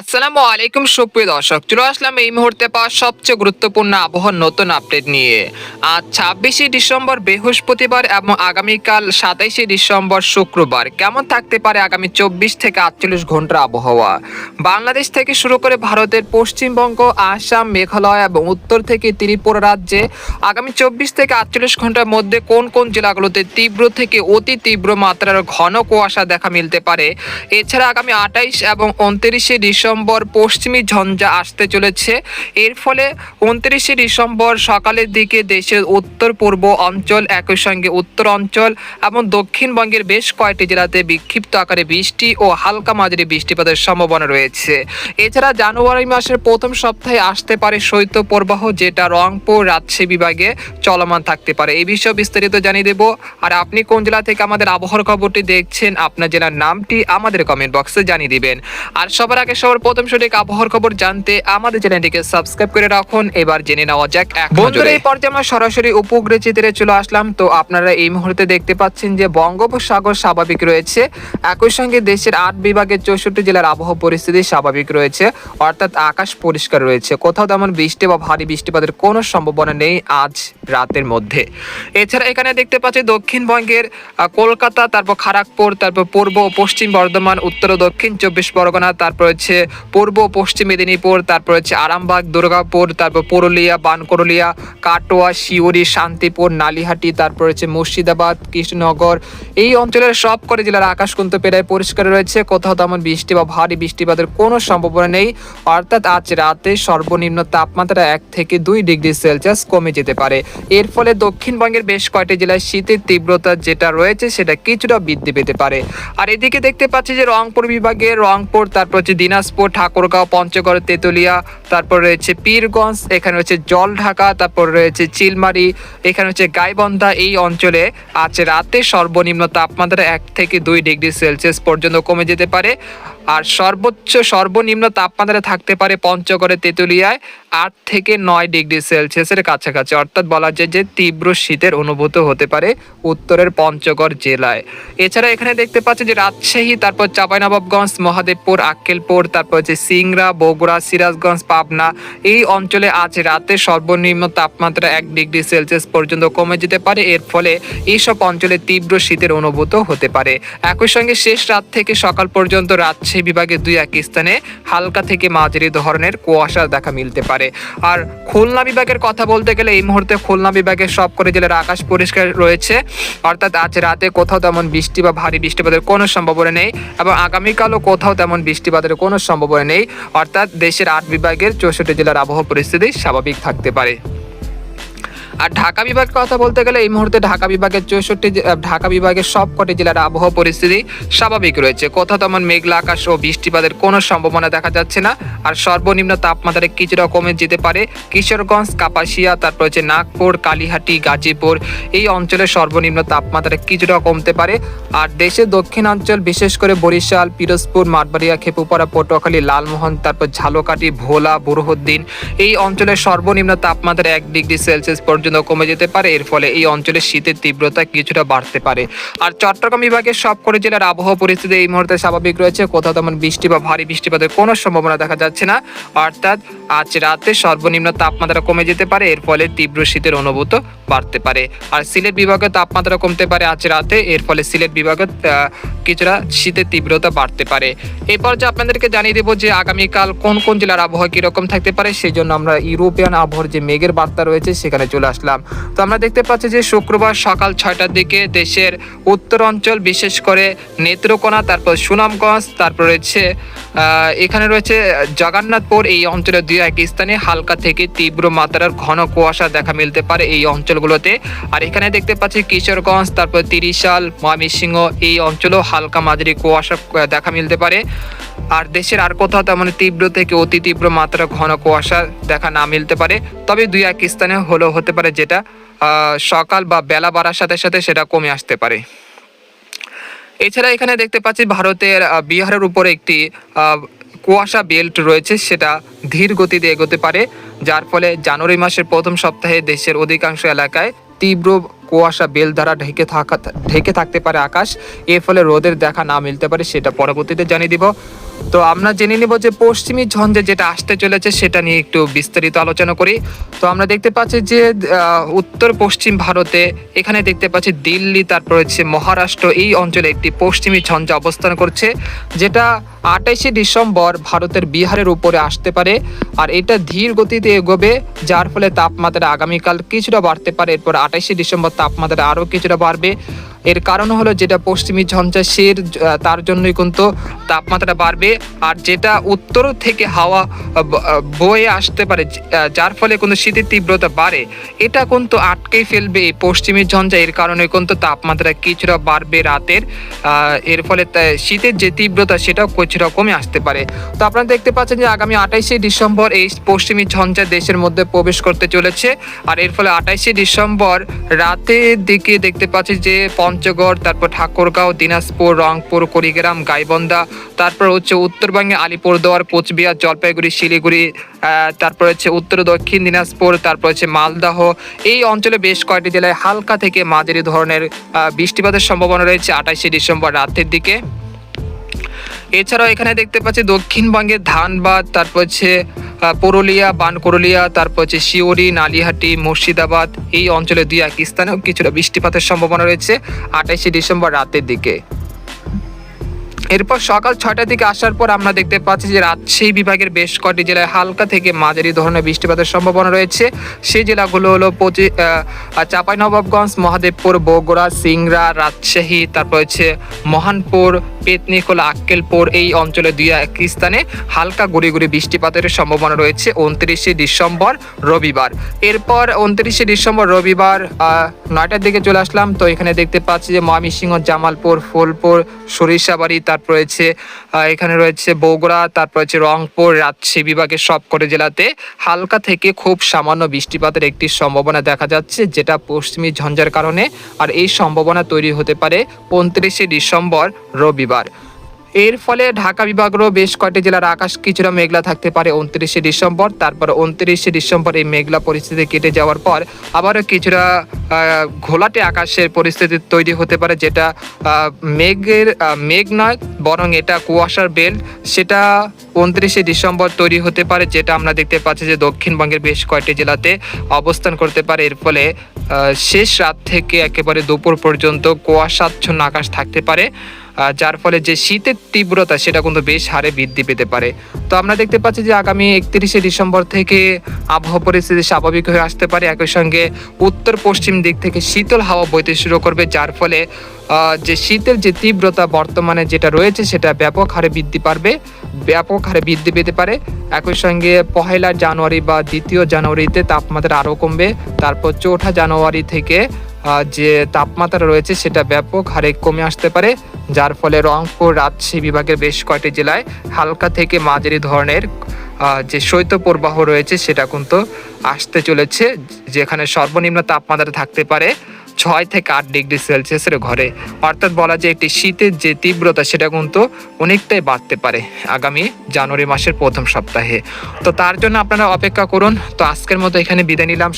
আসসালামু আলাইকুম, সুপ্রিয় দর্শক। চলে আসলাম এই মুহূর্তে পাওয়া সবচেয়ে গুরুত্বপূর্ণ আবহাওয়ার নতুন আপডেট নিয়ে। আজ ছাব্বিশে ডিসেম্বর, বৃহস্পতিবার এবং আগামীকাল সাতাইশে ডিসেম্বর, শুক্রবার। কেমন থাকতে পারে আগামী চব্বিশ থেকে আটচল্লিশ ঘণ্টার আবহাওয়া? বাংলাদেশ থেকে শুরু করে ভারতের পশ্চিমবঙ্গ, আসাম, মেঘালয় এবং উত্তর থেকে ত্রিপুরা রাজ্যে আগামী চব্বিশ থেকে আটচল্লিশ ঘণ্টার মধ্যে কোন কোন জেলাগুলোতে তীব্র থেকে অতি তীব্র মাত্রার ঘন কুয়াশা দেখা মিলতে পারে? এছাড়া আগামী আঠাইশ এবং উনত্রিশে ডিসেম্বর পশ্চিমী ঝঞ্ঝা আসতে চলেছে। এর ফলে উনত্রিশে ডিসেম্বর সকালের দিকে দেশের উত্তর পূর্ব অঞ্চল একই সঙ্গে উত্তর অঞ্চল এবং দক্ষিণবঙ্গের বেশ কয়েকটি জেলাতে বিক্ষিপ্ত আকারে বৃষ্টি ও হালকা মাঝারি বৃষ্টিপাতের সম্ভাবনা রয়েছে। এছাড়া জানুয়ারি মাসের প্রথম সপ্তাহে আসতে পারে শৈত্যপ্রবাহ, যেটা রংপুর রাজশাহী বিভাগে চলমান থাকতে পারে। এই বিষয়ে বিস্তারিত জানিয়ে দেব। আর আপনি কোন জেলা থেকে আমাদের আবহাওয়ার খবরটি দেখছেন, আপনার জেলার নামটি আমাদের কমেন্ট বক্সে জানিয়ে দিবেন। আর সবার আগে সবার প্রথম সঠিক আবহাওয়ার খবর জানতে আমাদের চ্যানেলটিকে সাবস্ক্রাইব করে রাখুন। এবার জেনে নেওয়া যাক বন্ধুরা, এই পর্যায়ে আমরা সরাসরি উপগ্রহ চিত্রে চলে আসলাম। তো আপনারা এই মুহূর্তে দেখতে পাচ্ছেন যে বঙ্গোপসাগর স্বাভাবিক রয়েছে। একই সঙ্গে দেশের আট বিভাগের চৌষট্টি জেলার আবহাওয়া পরিস্থিতি স্বাভাবিক রয়েছে। অর্থাৎ আকাশ পরিষ্কার রয়েছে। কোথাও তেমন বৃষ্টি বা ভারী বৃষ্টিপাতের কোনো সম্ভাবনা নেই আজ রাতের মধ্যে। এছাড়া এখানে দেখতে পাচ্ছি দক্ষিণবঙ্গের কলকাতা, তারপর খড়গপুর তারপর পূর্ব ও পশ্চিম বর্ধমান, উত্তর ও দক্ষিণ চব্বিশ পরগনা, তারপর হচ্ছে পূর্ব, পশ্চিম মেদিনীপুর, তারপর হচ্ছে আরামবাগ, দুর্গাপুর, তারপর পুরুলিয়া বানকরলিয়া কাটোয়া শিউরি শান্তিপুর, নালিহাটি, তারপর হচ্ছে মুর্শিদাবাদ, কৃষ্ণনগর। এই অঞ্চলের সব করে জেলার আকাশ কিন্তু প্রায় পরিষ্কার রয়েছে। কোথাও তেমন বৃষ্টি বা ভারী বৃষ্টিপাতের কোনো সম্ভাবনা নেই। অর্থাৎ আজ রাতে সর্বনিম্ন তাপমাত্রা এক থেকে দুই ডিগ্রি সেলসিয়াস কমে যেতে পারে। এর ফলে দক্ষিণবঙ্গের বেশ কয়েকটি জেলায় শীতের তীব্রতা যেটা রয়েছে, সেটা কিছুটা বৃদ্ধি পেতে পারে। আর এদিকে দেখতে পাচ্ছি যে রংপুর বিভাগে রংপুর, তারপর হচ্ছে দিনাজপুর ঠাকুরগাঁও, পঞ্চগড়, তেতুলিয়া, তারপর রয়েছে পীরগঞ্জ, এখানে রয়েছে জলঢাকা, তারপর রয়েছে চিলমারি, এখানে হচ্ছে গাইবন্ধা, এই অঞ্চলে আজ রাতে সর্বনিম্ন তাপমাত্রা এক থেকে দুই ডিগ্রি সেলসিয়াস পর্যন্ত কমে যেতে পারে। আর সর্বোচ্চ সর্বনিম্ন তাপমাত্রা থাকতে পারে পঞ্চগড়ে তেঁতুলিয়ায় আট থেকে নয় ডিগ্রি সেলসিয়াসের কাছাকাছি। অর্থাৎ বলা যায় যে তীব্র শীতের অনুভূত হতে পারে উত্তরের পঞ্চগড় জেলায়। এছাড়া এখানে দেখতে পাচ্ছি যে রাজশাহী, তারপর চাঁপাইনবাবগঞ্জ, মহাদেবপুর, আক্কেলপুর, তারপর হচ্ছে সিংড়া, বগুড়া, সিরাজগঞ্জ, পাবনা এই অঞ্চলে আজ রাতে সর্বনিম্ন তাপমাত্রা এক ডিগ্রি সেলসিয়াস পর্যন্ত কমে যেতে পারে। এর ফলে এইসব অঞ্চলে তীব্র শীতের অনুভূত হতে পারে। একই সঙ্গে শেষ রাত থেকে সকাল পর্যন্ত রাজশাহী বিভাগের দুই এক স্থানে হালকা থেকে মাঝারি ধরনের কুয়াশা দেখা মিলতে পারে। আর খুলনা বিভাগের কথা বলতে গেলে এই মুহূর্তে খুলনা বিভাগের সব করে জেলার আকাশ পরিষ্কার রয়েছে। অর্থাৎ আজ রাতে কোথাও তেমন বৃষ্টি বা ভারী বৃষ্টিপাতের কোনো সম্ভাবনা নেই এবং আগামীকালও কোথাও তেমন বৃষ্টিপাতের কোনো সম্ভাবনা নেই। অর্থাৎ দেশের আট বিভাগের চৌষট্টি জেলার আবহাওয়া পরিস্থিতি স্বাভাবিক থাকতে পারে। আর ঢাকা বিভাগের কথা বলতে গেলে এই মুহূর্তে ঢাকা বিভাগের চৌষট্টি ঢাকা বিভাগের সবকটি জেলার আবহাওয়া পরিস্থিতি স্বাভাবিক রয়েছে। কোথাও তেমন মেঘলা আকাশ ও বৃষ্টিপাতের কোনো সম্ভাবনা দেখা যাচ্ছে না। আর সর্বনিম্ন তাপমাত্রা কিছুটা কমে যেতে পারে কিশোরগঞ্জ, কাপাসিয়া, তারপর হচ্ছে নাগপুর, কালীহাটি, গাজীপুর। এই অঞ্চলের সর্বনিম্ন তাপমাত্রা কিছুটা কমতে পারে। আর দেশের দক্ষিণাঞ্চল, বিশেষ করে বরিশাল, পিরোজপুর, মাঠবাড়িয়া, খেপুপাড়া, পটুয়াখালী, লালমোহন, তারপর ঝালকাঠি, ভোলা, বুরহুদ্দিন, এই অঞ্চলের সর্বনিম্ন তাপমাত্রা এক ডিগ্রি সেলসিয়াস পর্যন্ত কমে যেতে পারে। এর ফলে এই অঞ্চলের শীতের তীব্রতা কিছুটা বাড়তে পারে। আর চট্টগ্রাম বিভাগের সবকটি জেলার আবহাওয়া পরিস্থিতি এই মুহূর্তে স্বাভাবিক রয়েছে। কোথাও তেমন বৃষ্টি বা ভারী বৃষ্টিপাতের কোনো সম্ভাবনা দেখা যাচ্ছে না। অর্থাৎ আজ রাতে সর্বনিম্ন তাপমাত্রা কমে যেতে পারে। এর ফলে তীব্র শীতের অনুভূত বাড়তে পারে। আর সিলেট বিভাগে তাপমাত্রা কমতে পারে আজ রাতে। এর ফলে সিলেট বিভাগে কিছুটা শীতের তীব্রতা বাড়তে পারে। এই পর্যায়ে আপনাদেরকে জানিয়ে দেবো যে আগামীকাল কোন কোন জেলার আবহাওয়া কীরকম থাকতে পারে, সেই জন্য আমরা ইউরোপিয়ান আবহাওয়ার যে মেঘের বার্তা রয়েছে, সেখানে চলে আসলাম। তো আমরা দেখতে পাচ্ছি যে শুক্রবার সকাল ছয়টার দিকে দেশের উত্তর অঞ্চল, বিশেষ করে নেত্রকোনা, তারপর সুনামগঞ্জ, তারপর রয়েছে এখানে রয়েছে জগন্নাথপুর। এই অঞ্চলের দুই এক স্থানে হালকা থেকে তীব্র মাত্রার ঘন কুয়াশা দেখা মিলতে পারে এই অঞ্চলগুলোতে। আর এখানে দেখতে পাচ্ছি কিশোরগঞ্জ, তারপর তিরিশাল, ময়মনসিংহ, এই অঞ্চলেও হালকা মাঝারি কুয়াশা দেখা মিলতে পারে। আর দেশের আর কোথাও তেমন তীব্র থেকে অতি তীব্র মাত্রা ঘন কুয়াশা দেখা না মিলতে পারে। তবে দুই এক স্থানে হলেও হতে পারে যেটা সকাল বা বেলা বাড়ার সাথে সাথে সেটা কমে আসতে পারে। এছাড়া এখানে দেখতে পাচ্ছি ভারতের বিহারের উপরে একটি কুয়াশা বেল্ট রয়েছে, সেটা ধীর গতিতে এগোতে পারে। যার ফলে জানুয়ারি মাসের প্রথম সপ্তাহে দেশের অধিকাংশ এলাকায় তীব্র কুয়াশা বেল দ্বারা ঢেকে থাকা ঢেকে থাকতে পারে আকাশ। এর ফলে রোদের দেখা না মিলতে পারে, সেটা পরবর্তীতে জানিয়ে দিব। তো আমরা জেনে নিব যে পশ্চিমী ঝঞ্ঝে যেটা আসতে চলেছে, সেটা নিয়ে একটু বিস্তারিত আলোচনা করি। তো আমরা দেখতে পাচ্ছি যে উত্তর পশ্চিম ভারতে, এখানে দেখতে পাচ্ছি দিল্লি, তারপর হচ্ছে মহারাষ্ট্র, এই অঞ্চলে একটি পশ্চিমী ঝঞ্ঝা অবস্থান করছে, যেটা আঠাইশে ডিসেম্বর ভারতের বিহারের উপরে আসতে পারে, আর এটা ধীর গতিতে এগোবে, যার ফলে তাপমাত্রা আগামীকাল কিছুটা বাড়তে পারে। এরপর আঠাইশে ডিসেম্বর তাপমাত্রা আরও কিছুটা বাড়বে। এর কারণ হলো যেটা পশ্চিমী ঝঞ্ঝা আহ, তার জন্যই কিন্তু তাপমাত্রা বাড়বে। আর যেটা উত্তর থেকে হাওয়া বয়ে আসতে পারে যার ফলে কিন্তু শীতের তীব্রতা বাড়ে এটা কিন্তু আটকেই ফেলবে এই পশ্চিমী ঝঞ্ঝা। এর কারণে কিন্তু তাপমাত্রা কিছুটা বাড়বে রাতের এর ফলে শীতের যে তীব্রতা সেটাও কিছুটা কমে আসতে পারে। তো আপনারা দেখতে পাচ্ছেন যে আগামী আঠাইশে ডিসেম্বর এই পশ্চিমী ঝঞ্ঝা দেশের মধ্যে প্রবেশ করতে চলেছে। আর এর ফলে আঠাইশে ডিসেম্বর রাতের দিকে দেখতে পাচ্ছি যে পঞ্চগড়, তারপর ঠাকুরগাঁও, দিনাজপুর, রংপুর, কুড়িগ্রাম, গাইবন্ধা, তারপর হচ্ছে উত্তরবঙ্গে আলিপুরদুয়ার, কোচবিহার, জলপাইগুড়ি, শিলিগুড়ি তারপর হচ্ছে উত্তর, দক্ষিণ দিনাজপুর, তারপর হচ্ছে মালদাহ। এই অঞ্চলে বেশ কয়েকটি জেলায় হালকা থেকে মাঝারি ধরনের বৃষ্টিপাতের সম্ভাবনা রয়েছে আঠাইশে ডিসেম্বর রাতের দিকে। এছাড়াও এখানে দেখতে পাচ্ছি দক্ষিণবঙ্গের ধানবাদ, তারপর হচ্ছে পুরুলিয়া, বানকুরুলিয়া, তারপর হচ্ছে শিওরি নালিহাটি, মুর্শিদাবাদ, এই অঞ্চলে দুই এক স্থানেও কিছুটা বৃষ্টিপাতের সম্ভাবনা রয়েছে আঠাইশে ডিসেম্বর রাতের দিকে। এরপর সকাল ছয়টার দিকে আসার পর আমরা দেখতে পাচ্ছি যে রাজশাহী বিভাগের বেশ কটি জেলায় হালকা থেকে মাঝারি ধরনের বৃষ্টিপাতের সম্ভাবনা রয়েছে। সেই জেলাগুলো হলো পঁচি চাঁপাইনবাবগঞ্জ, মহাদেবপুর, বগুড়া, সিংড়া, রাজশাহী, তারপর হচ্ছে মহানপুর, পেতনিখোলা, আক্কেলপুর এই অঞ্চলে দুই এক স্থানে হালকা গুড়ি গুড়ি বৃষ্টিপাতের সম্ভাবনা রয়েছে উনত্রিশে ডিসেম্বর রবিবার। এরপর উনত্রিশে ডিসেম্বর রবিবার নয়টার দিকে চলে আসলাম। তো এখানে দেখতে পাচ্ছি যে ময়মনসিংহ, জামালপুর, ফুলপুর, সরিষাবাড়ি তারপর রয়েছে এখানে রয়েছে বগুড়া তারপর রয়েছে রংপুর, রাজশাহী বিভাগের সবকটি জেলাতে হালকা থেকে খুব সামান্য বৃষ্টিপাতের একটি সম্ভাবনা দেখা যাচ্ছে, যেটা পশ্চিমী ঝঞ্ঝার কারণে। আর এই সম্ভাবনা তৈরি হতে পারে পঁয়ত্রিশে ডিসেম্বর রবিবার। এর ফলে ঢাকা বিভাগেরও বেশ কয়েকটি জেলার আকাশ কিছুটা মেঘলা থাকতে পারে উনত্রিশে ডিসেম্বর, তারপর উনত্রিশে ডিসেম্বর এই মেঘলা পরিস্থিতি কেটে যাওয়ার পর আবারও কিছুটা ঘোলাটে আকাশের পরিস্থিতি তৈরি হতে পারে যেটা মেঘের মেঘ নয়, বরং এটা কুয়াশার বেল্ট। সেটা উনত্রিশে ডিসেম্বর তৈরি হতে পারে যেটা আমরা দেখতে পাচ্ছি যে দক্ষিণবঙ্গের বেশ কয়েকটি জেলাতে অবস্থান করতে পারে। এর ফলে শেষ রাত থেকে একেবারে দুপুর পর্যন্ত কুয়াশাচ্ছন্ন আকাশ থাকতে পারে। যার ফলে যে শীতের তীব্রতা, সেটা কিন্তু বেশ হারে বৃদ্ধি পেতে পারে। তো আমরা দেখতে পাচ্ছি যে আগামী একত্রিশে ডিসেম্বর থেকে আবহাওয়া পরিস্থিতি স্বাভাবিক হয়ে আসতে পারে। একই সঙ্গে উত্তর পশ্চিম দিক থেকে শীতল হাওয়া বইতে শুরু করবে, যার ফলে যে শীতের যে তীব্রতা বর্তমানে যেটা রয়েছে, সেটা ব্যাপক হারে বৃদ্ধি পারবে, ব্যাপক হারে বৃদ্ধি পেতে পারে। একই সঙ্গে পহেলা জানুয়ারি বা দ্বিতীয় জানুয়ারিতে তাপমাত্রা আরও কমবে। তারপর চৌঠা জানুয়ারি থেকে যে তাপমাত্রা রয়েছে সেটা ব্যাপক হারে কমে আসতে পারে, যার ফলে রংপুর, রাজশাহী বিভাগের বেশ কয়েকটি জেলায় হালকা থেকে মাঝারি ধরনের যে শৈত্যপ্রবাহ রয়েছে সেটা কিন্তু আসতে চলেছে, যেখানে সর্বনিম্ন তাপমাত্রা থাকতে পারে ছয় থেকে আট ডিগ্রি সেলসিয়াসের ঘরে। অর্থাৎ বলা যায় একটি শীতের যে তীব্রতা সেটা কিন্তু অনেকটাই বাড়তে পারে আগামী জানুয়ারি মাসের প্রথম সপ্তাহে। তো তার জন্য আপনারা অপেক্ষা করুন। তো আজকের মতো এখানে বিদায় নিলাম।